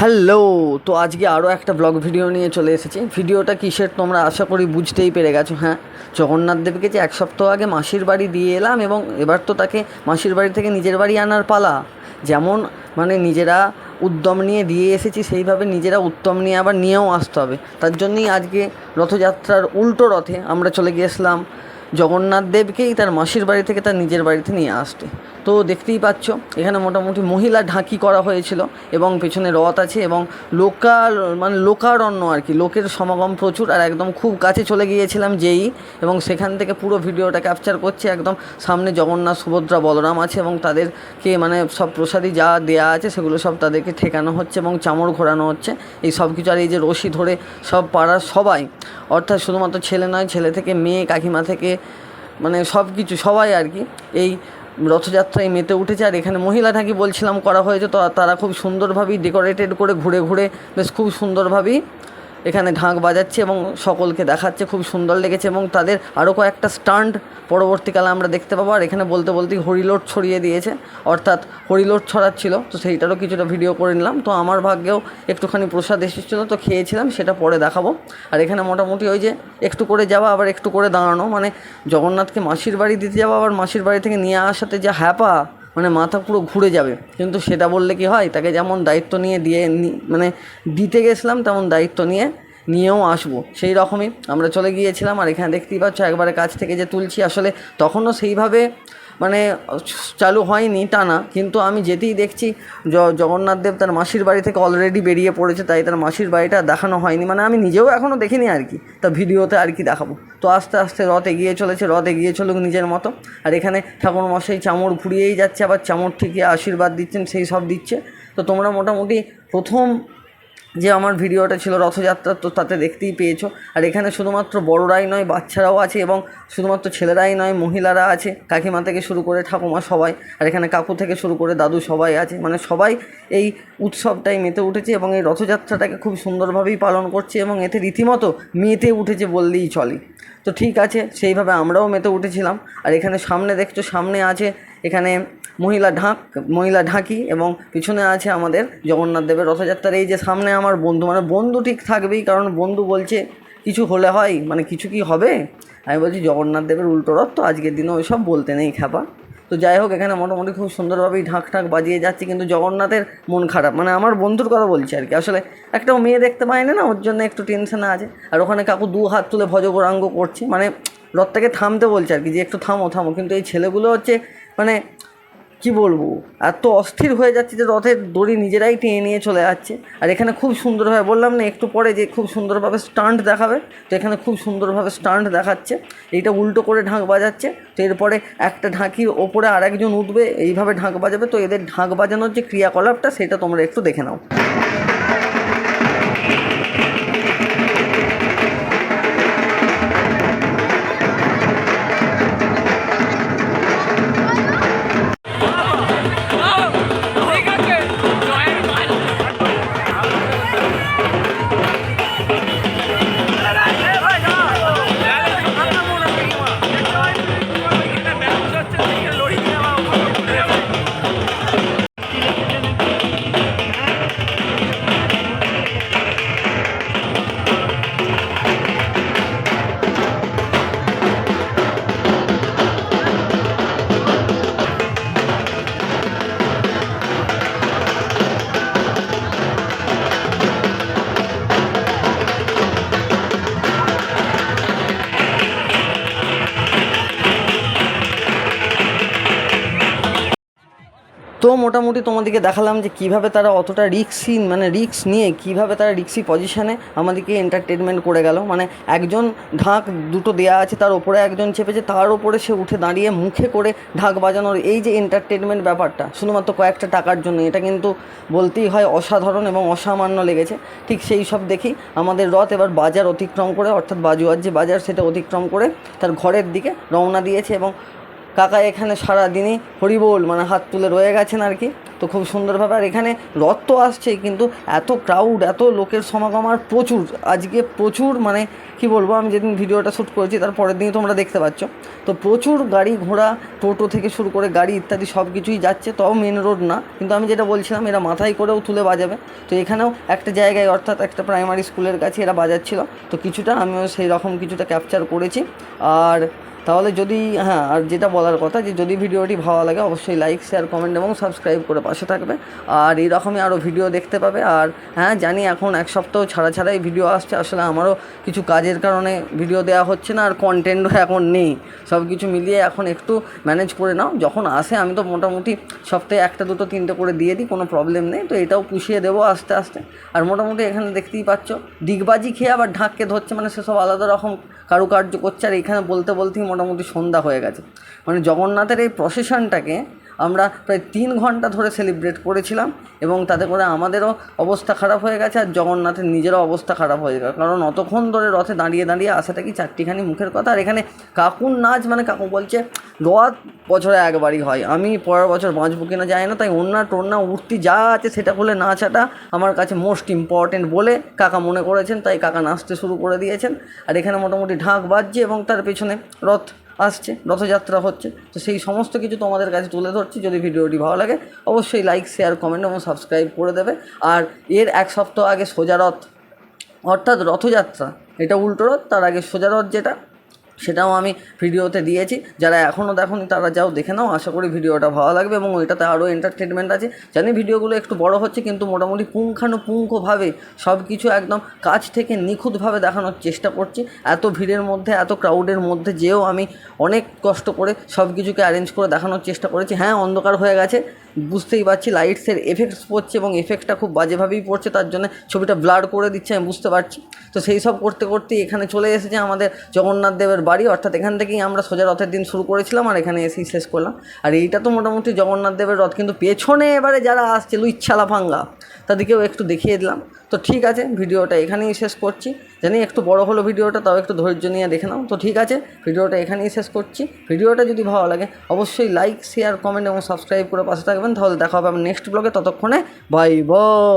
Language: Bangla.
হ্যালো, তো আজকে আরও একটা ব্লগ ভিডিও নিয়ে চলে এসেছি। ভিডিওটা কিসের তোমরা আশা করি বুঝতেই পেরে গেছো হ্যাঁ? জগন্নাথ দেবকে যে এক সপ্তাহ আগে মাসির বাড়ি দিয়ে এলাম এবং এবার তো তাকে মাসির বাড়ি থেকে নিজের বাড়ি আনার পালা। যেমন মানে নিজেরা উদ্যম নিয়ে দিয়ে এসেছি, সেইভাবে নিজেরা উত্তম নিয়ে আবার নিয়েও আসতে হবে। তার জন্যই আজকে রথযাত্রার উল্টো রথে আমরা চলে গিয়েছিলাম জগন্নাথ দেবকেই তার মাসির বাড়ি থেকে তার নিজের বাড়িতে নিয়ে আসতে। তো দেখতেই পাচ্ছ, এখানে মোটামুটি মহিলা ঢাকি করা হয়েছিল এবং পেছনে রথ আছে এবং লোকাল মানে লোকারণ্য আর কি, লোকের সমাগম প্রচুর আর একদম খুব কাছে চলে গিয়েছিলাম যেই এবং সেখান থেকে পুরো ভিডিওটা ক্যাপচার করছে, একদম সামনে জগন্নাথ, সুভদ্রা, বলরাম আছে এবং তাদেরকে মানে সব প্রসাদী যা দেয়া আছে সেগুলো সব তাদেরকে ঠেকানো হচ্ছে এবং চামড় ঘোরানো হচ্ছে। এই সব কিছু আর এই যে রশি ধরে সব পাড়ার সবাই, অর্থাৎ শুধুমাত্র ছেলে নয়, ছেলে থেকে মেয়ে, কাকিমা থেকে মানে সব কিছু, সবাই আর কি। এই রথযাত্রায় মেতে উঠেছে, আর এখানে মহিলা বলছিলাম করা হয়েছে, তো তারা খুব সুন্দরভাবেই ডেকোরেটেড করে ঘুরে ঘুরে, বেশ খুব সুন্দরভাবেই এখানে ঢাক বাজাচ্ছে এবং সকলকে দেখাচ্ছে, খুব সুন্দর লেগেছে এবং তাদের আরও কয়েকটা স্টান্ট পরবর্তীকালে আমরা দেখতে পাবো। আর এখানে বলতে বলতেই হরিলোট ছড়িয়ে দিয়েছে, অর্থাৎ হরিলোট ছড়াচ্ছিল। তো সেইটারও কিছুটা ভিডিও করে নিলাম। তো আমার ভাগ্যেও একটুখানি প্রসাদ এসেছিল, তো খেয়েছিলাম, সেটা পরে দেখাবো। আর এখানে মোটামুটি ওই যে একটু করে যাওয়া, আবার একটু করে দাঁড়ানো। মানে জগন্নাথকে মাসির বাড়ি দিতে যাওয়া, আবার মাসির বাড়ি থেকে নিয়ে আসাতে যা হ্যাপা মানে মাথা পুরো ঘুরে যাবে। কিন্তু সেটা বললে কি হয়, তাকে যেমন দায়িত্ব নিয়ে দিয়ে মানে দিতে গেছিলাম, তেমন দায়িত্ব নিয়ে নিয়েও আসব। সেই রকমই আমরা চলে গিয়েছিলাম, আর এখানে দেখতেই পাচ্ছ, একবারে কাছ থেকে যে তুলছি, আসলে তখনও সেইভাবে মানে চালু হয়নি টানা, কিন্তু আমি যেতেই দেখছি জগন্নাথ দেব তার মাসির বাড়ি থেকে অলরেডি বেরিয়ে পড়েছে, তাই তার মাসির বাড়িটা দেখানো হয়নি। মানে আমি নিজেও এখনও দেখিনি আর কি, তা ভিডিওতে আর কি দেখাবো। তো আস্তে আস্তে রথ এগিয়ে চলেছে, রথ এগিয়ে চলুক নিজের মতো। আর এখানে ঠাকুর মশাই চামড় ঘুরিয়েই যাচ্ছে, আবার চামড় ঠিকই আশীর্বাদ দিচ্ছেন, সেই সব দিচ্ছে। তো তোমরা মোটামুটি প্রথম যে আমার ভিডিওটা ছিল রথযাত্রা, তো তাতে দেখতেই পেয়েছ। আর এখানে শুধুমাত্র বড়রাই নয়, বাচ্চারাও আছে এবং শুধুমাত্র ছেলেরাই নয়, মহিলারা আছে। কাকিমা থেকে শুরু করে ঠাকুমা সবাই, আর এখানে কাকু থেকে শুরু করে দাদু সবাই আছে। মানে সবাই এই উৎসবটাই মেতে উঠেছে এবং এই রথযাত্রাটাকে খুব সুন্দরভাবেই পালন করছে এবং এতে রীতিমতো মেতে উঠেছে বললেই চলে। তো ঠিক আছে, সেইভাবে আমরাও মেতে উঠেছিলাম। আর এখানে সামনে দেখছ, সামনে আছে এখানে মহিলা ঢাক, মহিলা ঢাকি এবং পিছনে আছে আমাদের জগন্নাথ দেবের রথযাত্রার। এই যে সামনে আমার বন্ধু মানে বন্ধু ঠিক থাকবেই, কারণ বন্ধু বলছে, কিছু হলে হয় মানে কিছু কি হবে? আমি বলছি, জগন্নাথ দেবের উল্টো রথ তো, আজকের দিনে ওই সব বলতে নেই খ্যাপা। তো যাই হোক, এখানে মোটামুটি খুব সুন্দরভাবেই ঢাক ঢাক বাজিয়ে যাচ্ছে, কিন্তু জগন্নাথের মন খারাপ। মানে আমার বন্ধুর কথা বলছি আর কি। আসলে একটা মেয়ে দেখতে পায়নি না, ওর জন্য একটু টেনশনে আছে। আর ওখানে কাকু দু হাত তুলে ভজগরাঙ্গ করছে মানে রথটাকে থামতে বলছে আর কি, যে একটু থামো থামো। কিন্তু এই ছেলেগুলো হচ্ছে মানে কি বলব? এত অস্থির হয়ে যাচ্ছে যে রথের দড়ি নিজেরাই টেনে নিয়ে চলে যাচ্ছে। আর এখানে খুব সুন্দরভাবে বললাম না, একটু পরে যে খুব সুন্দরভাবে স্টান্ট দেখাবে, তো এখানে খুব সুন্দরভাবে স্টান্ট দেখাচ্ছে। এইটা উল্টো করে ঢাক বাজাচ্ছে, তো এরপরে একটা ঢাকির ওপরে আর একজন উঠবে, এইভাবে ঢাক বাজাবে, তো এদের ঢাক বাজানোর যে ক্রিয়াকলাপটা, সেটা তোমরা একটু দেখে নাও। মোটামুটি তোমাদেরকে দেখালাম যে কীভাবে তারা অতটা রিক্সি মানে রিক্স নিয়ে কীভাবে তারা রিক্সি পজিশানে আমাদেরকে এন্টারটেনমেন্ট করে গেল। মানে একজন ঢাক দুটো দেয়া আছে, তার ওপরে একজন চেপেছে, তার ওপরে সে উঠে দাঁড়িয়ে মুখে করে ঢাক বাজানোর এই যে এন্টারটেনমেন্ট ব্যাপারটা, শুধুমাত্র কয়েকটা টাকার জন্য, এটা কিন্তু বলতেই হয় অসাধারণ এবং অসামান্য লেগেছে। ঠিক সেই সব দেখি আমাদের রথ এবার বাজার অতিক্রম করে, অর্থাৎ বাজুয়ার যে বাজার, সেটা অতিক্রম করে তার ঘরের দিকে রওনা দিয়েছে এবং কাকা এখানে সারাদিনই হরিবোল মানে হাত তুলে রয়ে গেছেন আর কি। তো খুব সুন্দরভাবে আর এখানে রথ তো আসছেই কিন্তু এত ক্রাউড এত লোকের সমাগম আর প্রচুর। আজকে প্রচুর মানে কি বলব, আমি যেদিন ভিডিওটা শ্যুট করেছি, তার পরের দিনই তোমরা দেখতে পাচ্ছ। তো প্রচুর গাড়ি ঘোড়া, টোটো থেকে শুরু করে গাড়ি ইত্যাদি সব কিছুই যাচ্ছে, তাও মেন রোড না। কিন্তু আমি যেটা বলছিলাম, এরা মাথায় করেও তুলে বাজাবে। তো এখানেও একটা জায়গায়, অর্থাৎ একটা প্রাইমারি স্কুলের কাছে এরা বাজাচ্ছিল। তো কিছুটা আমিও সেই রকম কিছুটা ক্যাপচার করেছি। আর তাহলে যদি হ্যাঁ আর যেটা বলার কথা যে যদি ভিডিওটি ভালো লাগে, অবশ্যই লাইক শেয়ার কমেন্ট এবং সাবস্ক্রাইব করে পাশে থাকবে। আর এইরকমই আরও ভিডিও দেখতে পাবে। আর হ্যাঁ জানি এখন এক সপ্তাহ ছাড়া ছাড়াই ভিডিও আসছে। আসলে আমারও কিছু কাজের কারণে ভিডিও দেওয়া হচ্ছে না, আর কন্টেন্টও এখন নেই। সব কিছু মিলিয়ে এখন একটু ম্যানেজ করে নাও। যখন আসে, আমি তো মোটামুটি সপ্তাহে একটা, দুটো, তিনটে করে দিয়ে দিই, কোনো প্রবলেম নেই। তো এটাও পুষিয়ে দেবো আস্তে আস্তে। আর মোটামুটি এখানে দেখতেই পাচ্ছ দিগবাজি খেয়ে আবার ঢাককে ধরছে মানে সেসব আলাদা রকম কারুকার্য করছে। আর এখানে বলতে, বলতেই মোটামুটি সন্ধ্যা হয়ে গেছে। মানে জগন্নাথের এই প্রসেশনটাকে আমরা প্রায় তিন ঘণ্টা ধরে সেলিব্রেট করেছিলাম এবং তাতে করে আমাদেরও অবস্থা খারাপ হয়ে গেছে আর জগন্নাথের নিজেরও অবস্থা খারাপ হয়ে গেছে। কারণ অতক্ষণ ধরে রথে দাঁড়িয়ে দাঁড়িয়ে আসাটা কি চারটিখানি মুখের কথা? আর এখানে কাকুর নাচ মানে কাকু বলছে, রথ বছরে একবারই হয়। আমি পরের বছর বাঁচবো কিনা যায় না, তাই ওন্না টোন্না উঠতি যা আছে সেটা খুলে নাচাটা আমার কাছে মোস্ট ইম্পর্টেন্ট বলে কাকা মনে করেছেন, তাই কাকা নাচতে শুরু করে দিয়েছেন। আর এখানে মোটামুটি ঢাক বাজছে এবং তার পেছনে রথ আসছে, রথযাত্রা হচ্ছে। তো সেই সমস্ত কিছু তোমাদের কাছে তুলে ধরছি, যদি ভিডিওটি ভালো লাগে, অবশ্যই লাইক শেয়ার কমেন্ট এবং সাবস্ক্রাইব করে দেবে। আর এর এক সপ্তাহ আগে সোজা রথ, অর্থাৎ রথযাত্রা, এটা উল্টো রথ, তার আগে সোজা রথ যেটা সেটাও আমি ভিডিওতে দিয়েছি। যারা এখনও দেখোনি, তারা যাও দেখে নাও। আশা করি ভিডিওটা ভালো লাগবে এবং ওইটাতে আরও এন্টারটেনমেন্ট আছে। জানি ভিডিওগুলো একটু বড় হচ্ছে, কিন্তু মোটামুটি পুঙ্খানুপুঙ্খভাবে সব কিছু একদম কাছ থেকে নিখুঁতভাবে দেখানোর চেষ্টা করছি। এত ভিড়ের মধ্যে, এত ক্রাউডের মধ্যে যেও আমি অনেক কষ্ট করে সব কিছুকে অ্যারেঞ্জ করে দেখানোর চেষ্টা করেছি। হ্যাঁ অন্ধকার হয়ে গেছে। বুঝতেই পারছি লাইটসের এফেক্টস পড়ছে এবং এফেক্টটা খুব বাজেভাবেই পড়ছে, তার জন্য ছবিটা ব্লার করে দিচ্ছে, আমি বুঝতে পারছি। তো সেই সব করতে করতে এখানে চলে এসেছে আমাদের জগন্নাথ দেবের বাড়ি, অর্থাৎ এখান থেকেই আমরা সোজা রথের দিন শুরু করেছিলাম আর এখানে এসেই শেষ করলাম। আর এইটা তো মোটামুটি জগন্নাথ দেবের রথ, কিন্তু পেছনে এবারে যারা আসছে লুইচ্ছালা ভাঙ্গা, তাদেরকেও একটু দেখিয়ে দিলাম। তো ঠিক আছে, ভিডিওটা এখানেই শেষ করছি। জানি একটু বড় হলো ভিডিওটা, তাও একটু ধৈর্য নিয়ে দেখে নাও। তো ঠিক আছে, ভিডিওটা এখানেই শেষ করছি। ভিডিওটা যদি ভালো লাগে, অবশ্যই লাইক শেয়ার কমেন্ট এবং সাবস্ক্রাইব করে পাশে থাকবেন তাহলে দেখা হবে আমার নেক্সট ব্লগে ততক্ষণে বাই বাই